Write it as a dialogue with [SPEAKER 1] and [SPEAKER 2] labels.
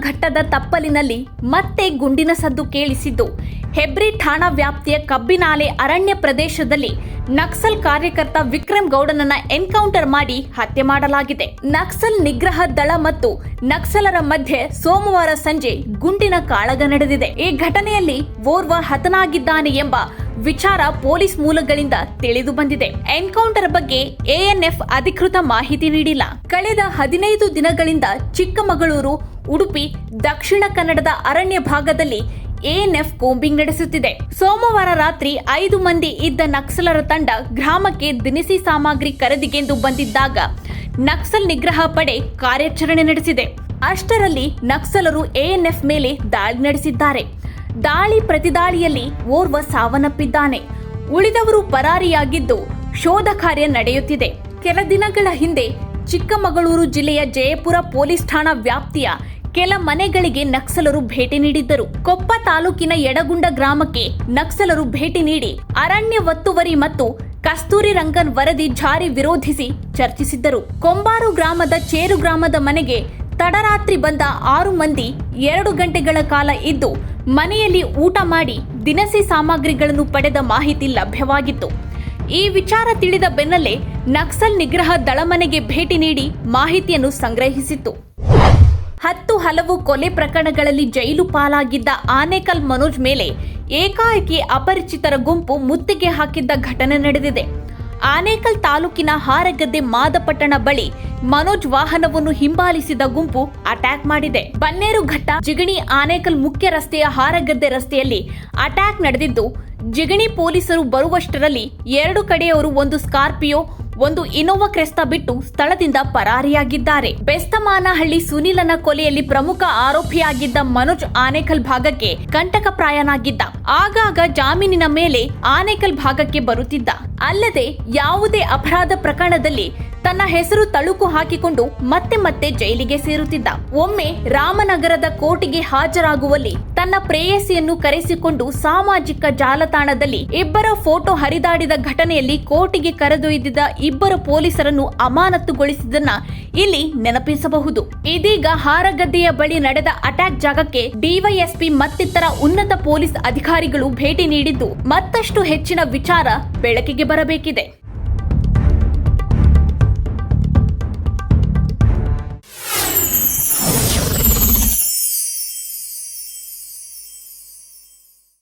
[SPEAKER 1] ಘಟ್ಟದ ತಪ್ಪಲಿನಲ್ಲಿ ಮತ್ತೆ ಗುಂಡಿನ ಸದ್ದು ಕೇಳಿಸಿದ್ದು. ಹೆಬ್ರಿ ಠಾಣಾ ವ್ಯಾಪ್ತಿಯ ಕಬ್ಬಿನಾಲೆ ಅರಣ್ಯ ಪ್ರದೇಶದಲ್ಲಿ ನಕ್ಸಲ್ ಕಾರ್ಯಕರ್ತ ವಿಕ್ರಮ್ ಗೌಡನನ್ನ ಎನ್ಕೌಂಟರ್ ಮಾಡಿ ಹತ್ಯೆ ಮಾಡಲಾಗಿದೆ. ನಕ್ಸಲ್ ನಿಗ್ರಹ ದಳ ಮತ್ತು ನಕ್ಸಲರ ಮಧ್ಯೆ ಸೋಮವಾರ ಸಂಜೆ ಗುಂಡಿನ ಕಾಳಗ ನಡೆದಿದೆ. ಈ ಘಟನೆಯಲ್ಲಿ ಓರ್ವ ಹತನಾಗಿದ್ದಾನೆ ಎಂಬ ವಿಚಾರ ಪೊಲೀಸ್ ಮೂಲಗಳಿಂದ ತಿಳಿದು ಬಂದಿದೆ. ಎನ್ಕೌಂಟರ್ ಬಗ್ಗೆ ಎಎನ್ಎಫ್ ಅಧಿಕೃತ ಮಾಹಿತಿ ನೀಡಿಲ್ಲ. ಕಳೆದ ಹದಿನೈದು ದಿನಗಳಿಂದ ಚಿಕ್ಕಮಗಳೂರು, ಉಡುಪಿ, ದಕ್ಷಿಣ ಕನ್ನಡದ ಅರಣ್ಯ ಭಾಗದಲ್ಲಿ ಎಎನ್ಎಫ್ ಕೋಂಬಿಂಗ್ ನಡೆಸುತ್ತಿದೆ. ಸೋಮವಾರ ರಾತ್ರಿ ಐದು ಮಂದಿ ಇದ್ದ ನಕ್ಸಲರ ತಂಡ ಗ್ರಾಮಕ್ಕೆ ದಿನಸಿ ಸಾಮಗ್ರಿ ಖರೀದಿಗೆಂದು ಬಂದಿದ್ದಾಗ ನಕ್ಸಲ್ ನಿಗ್ರಹ ಪಡೆ ಕಾರ್ಯಾಚರಣೆ ನಡೆಸಿದೆ. ಅಷ್ಟರಲ್ಲಿ ನಕ್ಸಲರು ಎಎನ್ಎಫ್ ಮೇಲೆ ದಾಳಿ ನಡೆಸಿದ್ದಾರೆ. ದಾಳಿ ಪ್ರತಿದಾಳಿಯಲ್ಲಿ ಓರ್ವ ಸಾವನ್ನಪ್ಪಿದ್ದಾನೆ. ಉಳಿದವರು ಪರಾರಿಯಾಗಿದ್ದು ಶೋಧ ಕಾರ್ಯ ನಡೆಯುತ್ತಿದೆ. ಕೆಲ ದಿನಗಳ ಹಿಂದೆ ಚಿಕ್ಕಮಗಳೂರು ಜಿಲ್ಲೆಯ ಜಯಪುರ ಪೊಲೀಸ್ ಠಾಣಾ ವ್ಯಾಪ್ತಿಯ ಕೆಲ ಮನೆಗಳಿಗೆ ನಕ್ಸಲರು ಭೇಟಿ ನೀಡಿದ್ದರು. ಕೊಪ್ಪ ತಾಲೂಕಿನ ಯಡಗುಂಡ ಗ್ರಾಮಕ್ಕೆ ನಕ್ಸಲರು ಭೇಟಿ ನೀಡಿ ಅರಣ್ಯ ಒತ್ತುವರಿ ಮತ್ತು ಕಸ್ತೂರಿ ರಂಗನ್ ವರದಿ ಜಾರಿ ವಿರೋಧಿಸಿ ಚರ್ಚಿಸಿದ್ದರು. ಕೊಂಬಾರು ಗ್ರಾಮದ ಚೇರು ಗ್ರಾಮದ ಮನೆಗೆ ತಡರಾತ್ರಿ ಬಂದ ಆರು ಮಂದಿ ಎರಡು ಗಂಟೆಗಳ ಕಾಲ ಇದ್ದು ಮನೆಯಲ್ಲಿ ಊಟ ಮಾಡಿ ದಿನಸಿ ಸಾಮಗ್ರಿಗಳನ್ನು ಪಡೆದ ಮಾಹಿತಿ ಲಭ್ಯವಾಗಿತ್ತು. ಈ ವಿಚಾರ ತಿಳಿದ ಬೆನ್ನಲ್ಲೇ ನಕ್ಸಲ್ ನಿಗ್ರಹ ದಳಮನೆಗೆ ಭೇಟಿ ನೀಡಿ ಮಾಹಿತಿಯನ್ನು ಸಂಗ್ರಹಿಸಿತ್ತು. ಹತ್ತು ಹಲವು ಕೊಲೆ ಪ್ರಕರಣಗಳಲ್ಲಿ ಜೈಲು ಪಾಲಾಗಿದ್ದ ಆನೇಕಲ್ ಮನೋಜ್ ಮೇಲೆ ಏಕಾಏಕಿ ಅಪರಿಚಿತರ ಗುಂಪು ಮುತ್ತಿಗೆ ಹಾಕಿದ್ದ ಘಟನೆ ನಡೆದಿದೆ. ಆನೇಕಲ್ ತಾಲೂಕಿನ ಹಾರಗದ್ದೆ ಮಾದಪಟ್ಟಣ ಬಳಿ ಮನೋಜ್ ವಾಹನವನ್ನು ಹಿಂಬಾಲಿಸಿದ ಗುಂಪು ಅಟ್ಯಾಕ್ ಮಾಡಿದೆ. ಬನ್ನೇರು ಘಟ್ಟ ಜಿಗಣಿ ಆನೇಕಲ್ ಮುಖ್ಯ ರಸ್ತೆಯ ಹಾರಗದ್ದೆ ರಸ್ತೆಯಲ್ಲಿ ಅಟ್ಯಾಕ್ ನಡೆದಿದ್ದು, ಜಿಗಣಿ ಪೊಲೀಸರು ಬರುವಷ್ಟರಲ್ಲಿ ಎರಡು ಕಡೆಯವರು ಒಂದು ಸ್ಕಾರ್ಪಿಯೋ, ಒಂದು ಇನೋವಾ ಕ್ರೆಸ್ತಾ ಬಿಟ್ಟು ಸ್ಥಳದಿಂದ ಪರಾರಿಯಾಗಿದ್ದಾರೆ. ಬೆಸ್ತಮಾನಹಳ್ಳಿ ಸುನಿಲನ ಕೊಲೆಯಲ್ಲಿ ಪ್ರಮುಖ ಆರೋಪಿಯಾಗಿದ್ದ ಮನೋಜ್ ಆನೇಕಲ್ ಭಾಗಕ್ಕೆ ಕಂಟಕ ಪ್ರಾಯನಾಗಿದ್ದ ಆಗಾಗ ಜಾಮೀನಿನ ಮೇಲೆ ಆನೇಕಲ್ ಭಾಗಕ್ಕೆ ಬರುತ್ತಿದ್ದ. ಅಲ್ಲದೆ ಯಾವುದೇ ಅಪರಾಧ ಪ್ರಕರಣದಲ್ಲಿ ತನ್ನ ಹೆಸರು ತಳುಕು ಹಾಕಿಕೊಂಡು ಮತ್ತೆ ಮತ್ತೆ ಜೈಲಿಗೆ ಸೇರುತ್ತಿದ್ದ. ಒಮ್ಮೆ ರಾಮನಗರದ ಕೋರ್ಟಿಗೆ ಹಾಜರಾಗುವಲ್ಲಿ ತನ್ನ ಪ್ರೇಯಸಿಯನ್ನು ಕರೆಸಿಕೊಂಡು ಸಾಮಾಜಿಕ ಜಾಲತಾಣದಲ್ಲಿ ಇಬ್ಬರ ಫೋಟೋ ಹರಿದಾಡಿದ ಘಟನೆಯಲ್ಲಿ ಕೋರ್ಟಿಗೆ ಕರೆದೊಯ್ದಿದ್ದ ಇಬ್ಬರು ಪೊಲೀಸರನ್ನು ಅಮಾನತುಗೊಳಿಸಿದ್ದನ್ನ ಇಲ್ಲಿ ನೆನಪಿಸಬಹುದು. ಇದೀಗ ಹಾರಗದ್ದೆಯ ಬಳಿ ನಡೆದ ಅಟ್ಯಾಕ್ ಜಾಗಕ್ಕೆ ಡಿವೈಎಸ್ಪಿ ಮತ್ತಿತರ ಉನ್ನತ ಪೊಲೀಸ್ ಅಧಿಕಾರಿಗಳು ಭೇಟಿ ನೀಡಿದ್ದು ಮತ್ತಷ್ಟು ಹೆಚ್ಚಿನ ವಿಚಾರ ಬೆಳಕಿಗೆ ಬರಬೇಕಿದೆ.